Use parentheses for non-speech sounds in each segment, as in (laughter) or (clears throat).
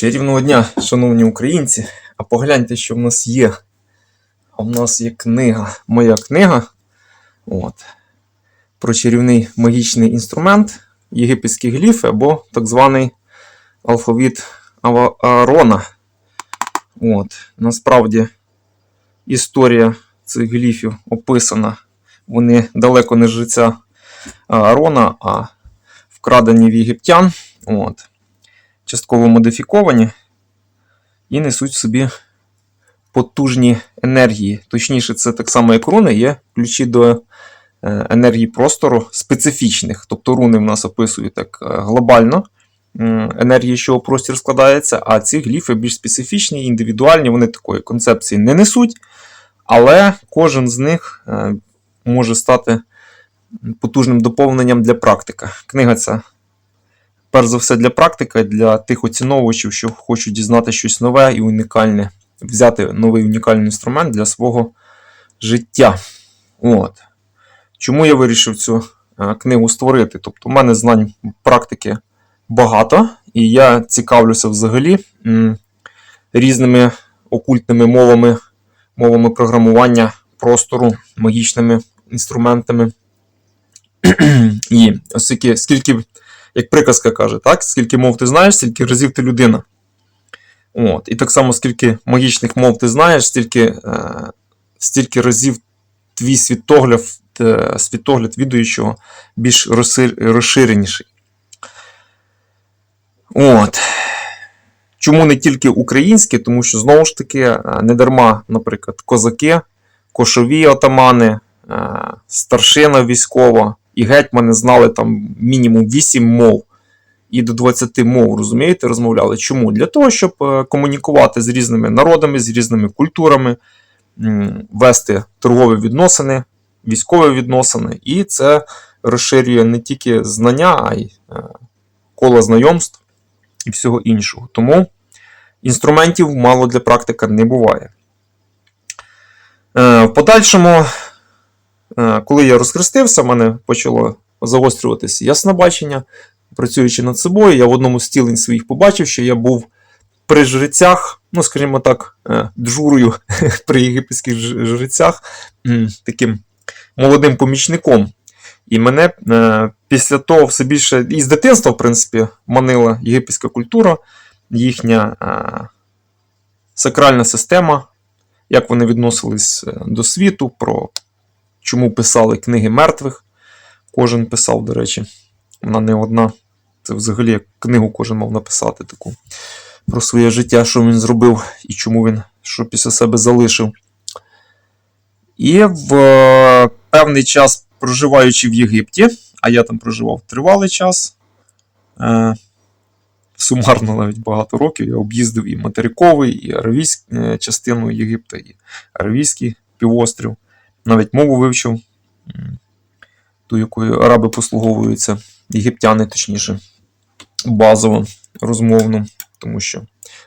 Чарівного дня, шановні українці. А погляньте, що в нас є. А в нас є книга. Моя книга. От. Про чарівний магічний інструмент, єгипетські гліфи або так званий алфавіт Аарона. От. Насправді історія цих гліфів описана. Вони далеко не життя Аарона, а вкрадені в єгиптян. От частково модифіковані і несуть в собі потужні енергії. Точніше, це так само, як руни, є ключі до е, енергії простору специфічних. Тобто руни в нас описують так е, глобально енергії, з чого простір складається, а ці гліфи більш специфічні, індивідуальні, вони такої концепції не несуть, але кожен з них е, може стати потужним доповненням для практика. Книга ця перш за все для практика, для тих оціновувачів, що хочуть дізнати щось нове і унікальне, взяти новий унікальний інструмент для свого життя. От. Чому я вирішив цю е, книгу створити? Тобто, у мене знань практики багато, і я цікавлюся взагалі різними окультними мовами, мовами програмування простору, магічними інструментами. (clears throat) І оскільки скільки як приказка каже, так? скільки мов ти знаєш, стільки разів ти людина. От. І так само, скільки магічних мов ти знаєш, стільки, е, стільки разів твій світогляд, е, світогляд відуючого більш розширеніший. От. Чому не тільки українське, тому що знову ж таки, е, не дарма, наприклад, козаки, кошові отамани, е, старшина військова і гетьмани знали там мінімум 8 мов і до 20 мов, розумієте, розмовляли. Чому? Для того, щоб е, комунікувати з різними народами, з різними культурами, вести торгові відносини, військові відносини, і це розширює не тільки знання, а й е, коло знайомств і всього іншого. Тому інструментів мало для практика не буває. Е, В подальшому Коли я розхрестився, в мене почало загострюватися яснобачення. Працюючи над собою, я в одному з тілень своїх побачив, що я був при жрецях, ну, скажімо так, е, джурою (laughs) при єгипетських жрецях, таким молодим помічником. І мене е, після того все більше і з дитинства, в принципі, манила єгипетська культура, їхня е, сакральна система, як вони відносились е, до світу, про чому писали книги мертвих. Кожен писав, до речі, вона не одна. Це взагалі книгу кожен мав написати таку про своє життя, що він зробив і чому він що після себе залишив. І в е, певний час, проживаючи в Єгипті, а я там проживав тривалий час, е, сумарно навіть багато років, я об'їздив і материковий, і аравійську е, частину Єгипта, і Аравійський півострів навіть мову вивчив, ту, якою араби послуговуються, єгиптяни, точніше, базово, розмовно, тому що,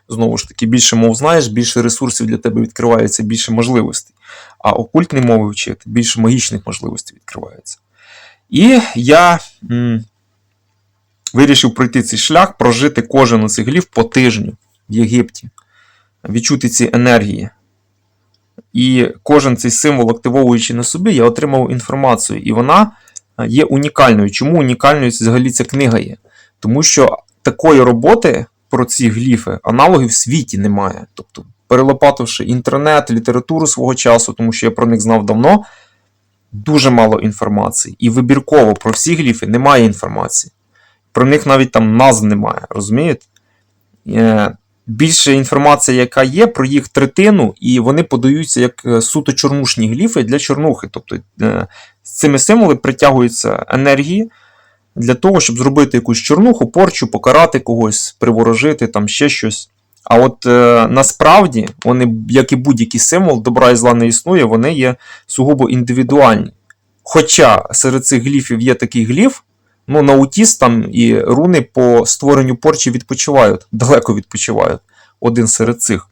знову ж таки, більше мов знаєш, більше ресурсів для тебе відкривається, більше можливостей. А окультні мови вчити, більше магічних можливостей відкривається. І я м, вирішив пройти цей шлях, прожити кожен із цих глів по тижню в Єгипті, відчути ці енергії. І кожен цей символ, активовуючи на собі, я отримав інформацію. І вона е, є унікальною. Чому унікальною взагалі ця книга є? Тому що такої роботи про ці гліфи аналогів в світі немає. Тобто, перелопативши інтернет, літературу свого часу, тому що я про них знав давно, дуже мало інформації. І вибірково про всі гліфи немає інформації. Про них навіть там назв немає, розумієте? Більше інформація, яка є, про їх третину, і вони подаються як е, суто чорнушні гліфи для чорнухи. Тобто е, цими символами притягуються енергії для того, щоб зробити якусь чорнуху, порчу, покарати когось, приворожити, там ще щось. А от е, насправді вони, як і будь-який символ, добра і зла не існує, вони є сугубо індивідуальні. Хоча серед цих гліфів є такий гліф, ну, наутіст там і руни по створенню порчі відпочивають, далеко відпочивають. Один серед цих.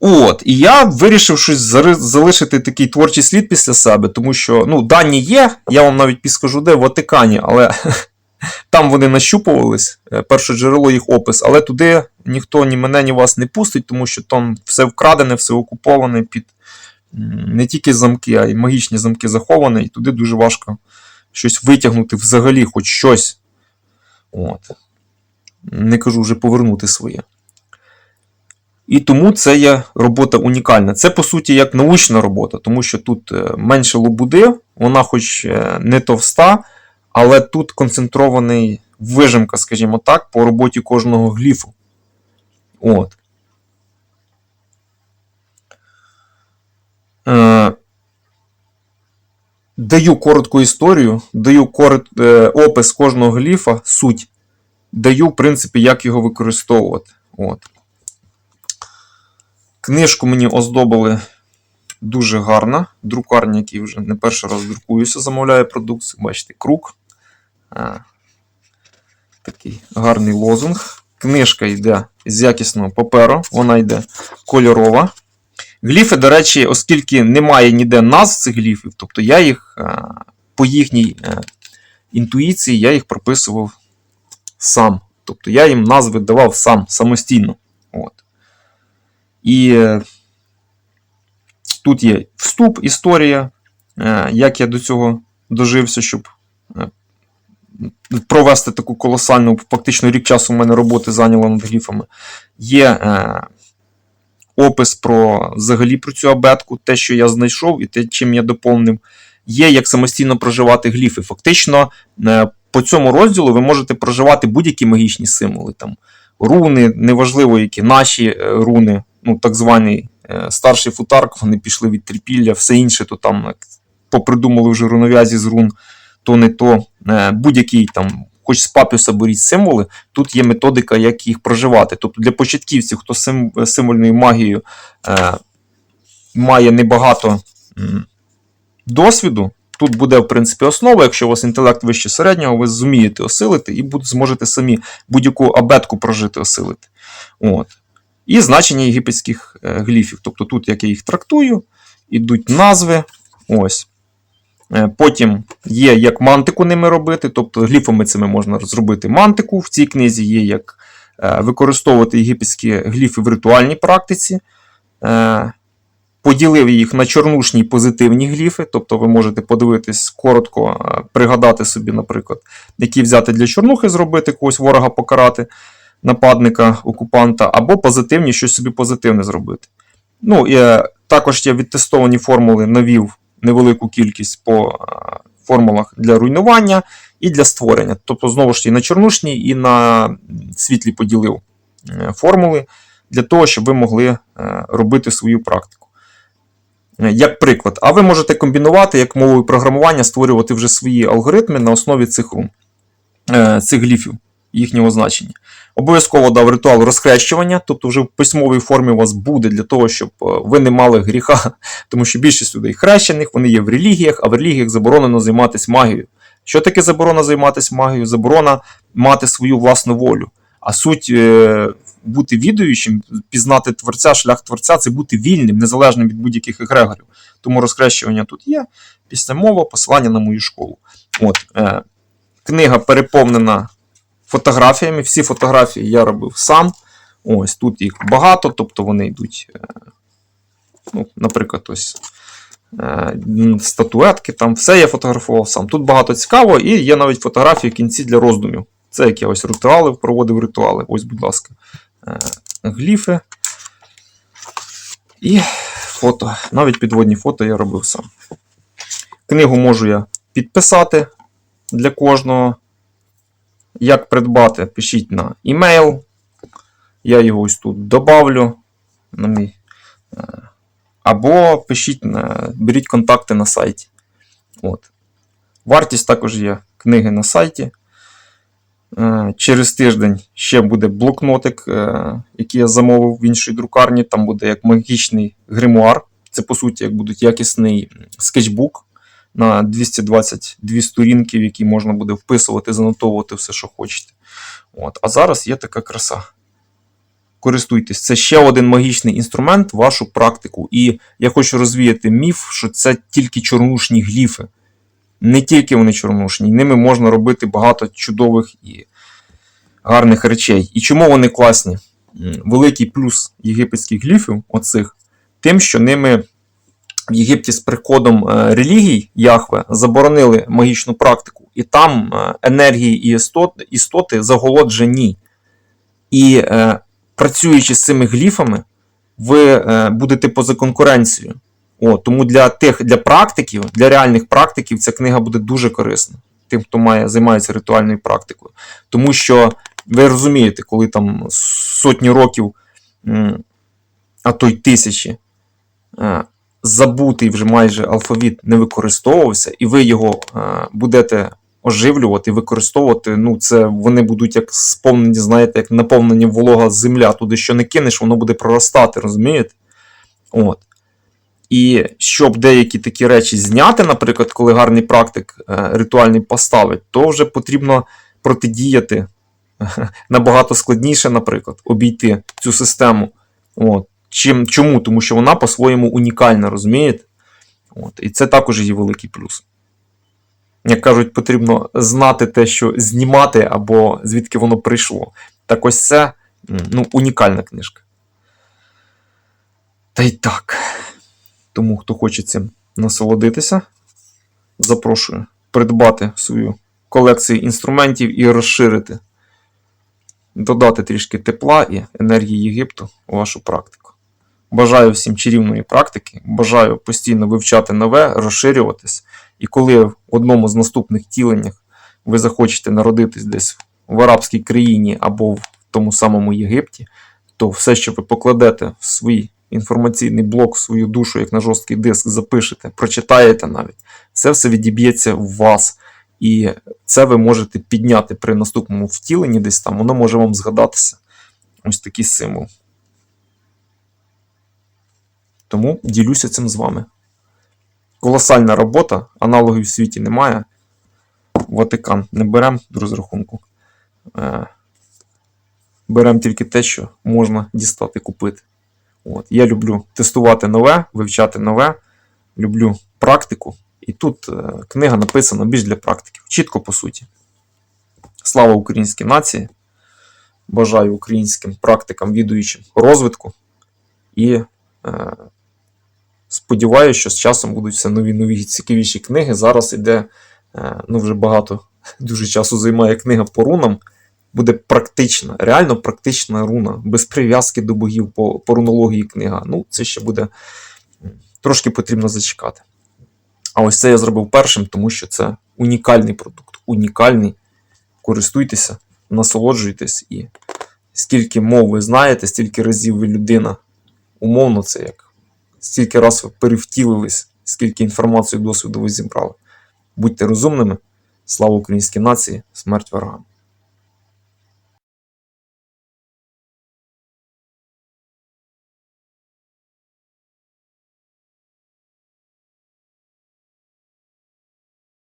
От, і я вирішив щось залишити такий творчий слід після себе, тому що ну, дані є, я вам навіть підскажу, де в Ватикані, але (laughs) Там вони нащупувались, е, перше джерело їх опис, але туди ніхто ні мене, ні вас не пустить, тому що там все вкрадене, все окуповане під не тільки замки, а й магічні замки заховані, і туди дуже важко щось витягнути взагалі, хоч щось. От. Не кажу вже повернути своє. І тому це є робота унікальна. Це, по суті, як научна робота, тому що тут е, менше лобуди, вона хоч е, не товста, але тут концентрований вижимка, скажімо так, по роботі кожного гліфу. От. Е, Даю коротку історію, даю корот, е, опис кожного гліфа, суть. Даю, в принципі, як його використовувати. От. Книжку мені оздобили дуже гарно. Друкарня, який вже не перший раз друкуюся, замовляє продукцію. Бачите, круг. А, такий гарний лозунг. Книжка йде з якісного паперу, вона йде кольорова. Гліфи, до речі, оскільки немає ніде назв цих гліфів, тобто я їх по їхній е, інтуїції я їх прописував сам. Тобто я їм назви давав сам самостійно. От. І е, тут є вступ, історія, е, як я до цього дожився, щоб е, провести таку колосальну, фактично рік часу в мене роботи зайняло над гліфами. Є е, опис про взагалі про цю абетку, те, що я знайшов, і те, чим я доповнив. Є як самостійно проживати гліфи. Фактично, е, по цьому розділу ви можете проживати будь-які магічні символи. Там, руни, неважливо, які наші е, руни, ну, так званий е, старший футарк, вони пішли від трипілля, все інше, то там попридумали вже рунов'язі з рун, то не то. Будь-який там, хоч з папіуса беріть символи, тут є методика, як їх проживати. Тобто для початківців, хто сим, символьною магією е, має небагато м, досвіду, Тут буде, в принципі, основа. Якщо у вас інтелект вище середнього, ви зумієте осилити і зможете самі будь-яку абетку прожити, осилити. От. І значення єгипетських е, гліфів. Тобто тут, як я їх трактую, ідуть назви. Ось. Е, Потім є як мантику ними робити, тобто гліфами цими можна зробити мантику. В цій книзі є як е, використовувати єгипетські гліфи в ритуальній практиці. Е, Поділив їх на чорнушні і позитивні гліфи, тобто ви можете подивитись коротко, пригадати собі, наприклад, які взяти для чорнухи зробити, когось ворога покарати, нападника, окупанта, або позитивні, щось собі позитивне зробити. Ну, і також є відтестовані формули, навів невелику кількість по е, формулах для руйнування і для створення. Тобто, знову ж таки, на чорнушній і на світлі поділив е, формули для того, щоб ви могли е, робити свою практику. Як приклад, а ви можете комбінувати як мовою програмування, створювати вже свої алгоритми на основі цих цих гліфів, їхнього значення. Обов'язково дав ритуал розхрещування, тобто вже в письмовій формі у вас буде для того, щоб е, ви не мали гріха, (laughs) тому що більшість людей хрещених, вони є в релігіях, а в релігіях заборонено займатися магією. Що таке заборона займатися магією? Заборона мати свою власну волю. А суть е, бути відуючим, пізнати творця, шлях творця це бути вільним, незалежним від будь-яких егрегорів. Тому розхрещування тут є. Після мова, посилання на мою школу. От, е, Книга переповнена фотографіями. Всі фотографії я робив сам. Ось тут їх багато, тобто вони йдуть, е, ну, наприклад, ось. е, Статуетки, там все я фотографував сам. Тут багато цікавого, і є навіть фотографії в кінці для роздумів. Це як я ось ритуали проводив ритуали. Ось, будь ласка, е, гліфи. І фото. Навіть підводні фото я робив сам. Книгу можу я підписати для кожного. Як придбати, пишіть на імейл. Я його ось тут добавлю. На мій. е, Або пишіть на, беріть контакти на сайті. От. Вартість також є книги на сайті. Е, Через тиждень ще буде блокнотик, е, який я замовив в іншій друкарні. Там буде як магічний гримуар. Це, по суті, як буде якісний скетчбук на 222 сторінки, в які можна буде вписувати, занотовувати все, що хочете. От. А зараз є така краса. Користуйтесь, це ще один магічний інструмент вашу практику. І я хочу розвіяти міф, що це тільки чорнушні гліфи. Не тільки вони чорнушні, ними можна робити багато чудових і гарних речей. І чому вони класні? Великий плюс єгипетських гліфів, оцих, тим, що ними в Єгипті з приходом е, релігій Яхве заборонили магічну практику, і там е, енергії і істоти, істоти заголоджені. І е, працюючи з цими гліфами, ви будете поза конкуренцією. О, тому для тих для практиків, для реальних практиків, ця книга буде дуже корисна. Тим, хто має, займається ритуальною практикою. Тому що ви розумієте, коли там сотні років, а то й тисячі, забутий вже майже алфавіт не використовувався, і ви його е, будете оживлювати, використовувати. Ну, це вони будуть як сповнені, знаєте, як наповнені волога земля. Туди що не кинеш, воно буде проростати, розумієте? От. І щоб деякі такі речі зняти, наприклад, коли гарний практик е, ритуальний поставить, то вже потрібно протидіяти (laughs) набагато складніше, наприклад, обійти цю систему. От. Чим, чому? Тому що вона по-своєму унікальна, розумієте? От. І це також її великий плюс. Як кажуть, потрібно знати те, що знімати, або звідки воно прийшло. Так ось це ну, унікальна книжка. Та й так. Тому, хто хоче цим насолодитися, запрошую придбати свою колекцію інструментів і розширити, додати трішки тепла і енергії Єгипту у вашу практику. Бажаю всім чарівної практики, бажаю постійно вивчати нове, розширюватись. І коли в одному з наступних тіленнях ви захочете народитись десь в арабській країні або в тому самому Єгипті, то все, що ви покладете в свій інформаційний блок, свою душу, як на жорсткий диск, запишете, прочитаєте навіть, це все відіб'ється в вас. І це ви можете підняти при наступному втіленні десь там, воно може вам згадатися. Ось такий символ. Тому ділюся цим з вами. Колосальна робота, аналогів в світі немає. Ватикан не беремо до розрахунку. Е, Беремо тільки те, що можна дістати, купити. От. Я люблю тестувати нове, вивчати нове, люблю практику. І тут е, книга написана більш для практиків. Чітко по суті. Слава українській нації! Бажаю українським практикам, відуючим розвитку. І е, сподіваюся, що з часом будуть все нові нові цікавіші книги. Зараз іде е, ну вже багато (laughs) дуже часу займає книга по рунам. Буде практична, реально практична руна, без прив'язки до богів по, по рунології книга. Ну, це ще буде трошки потрібно зачекати. А ось це я зробив першим, тому що це унікальний продукт. Унікальний. Користуйтеся, насолоджуйтесь і скільки мов ви знаєте, стільки разів ви людина. Умовно, це як стільки раз ви перевтілились, скільки інформації досвіду ви зібрали. Будьте розумними. Слава українській нації, смерть ворогам!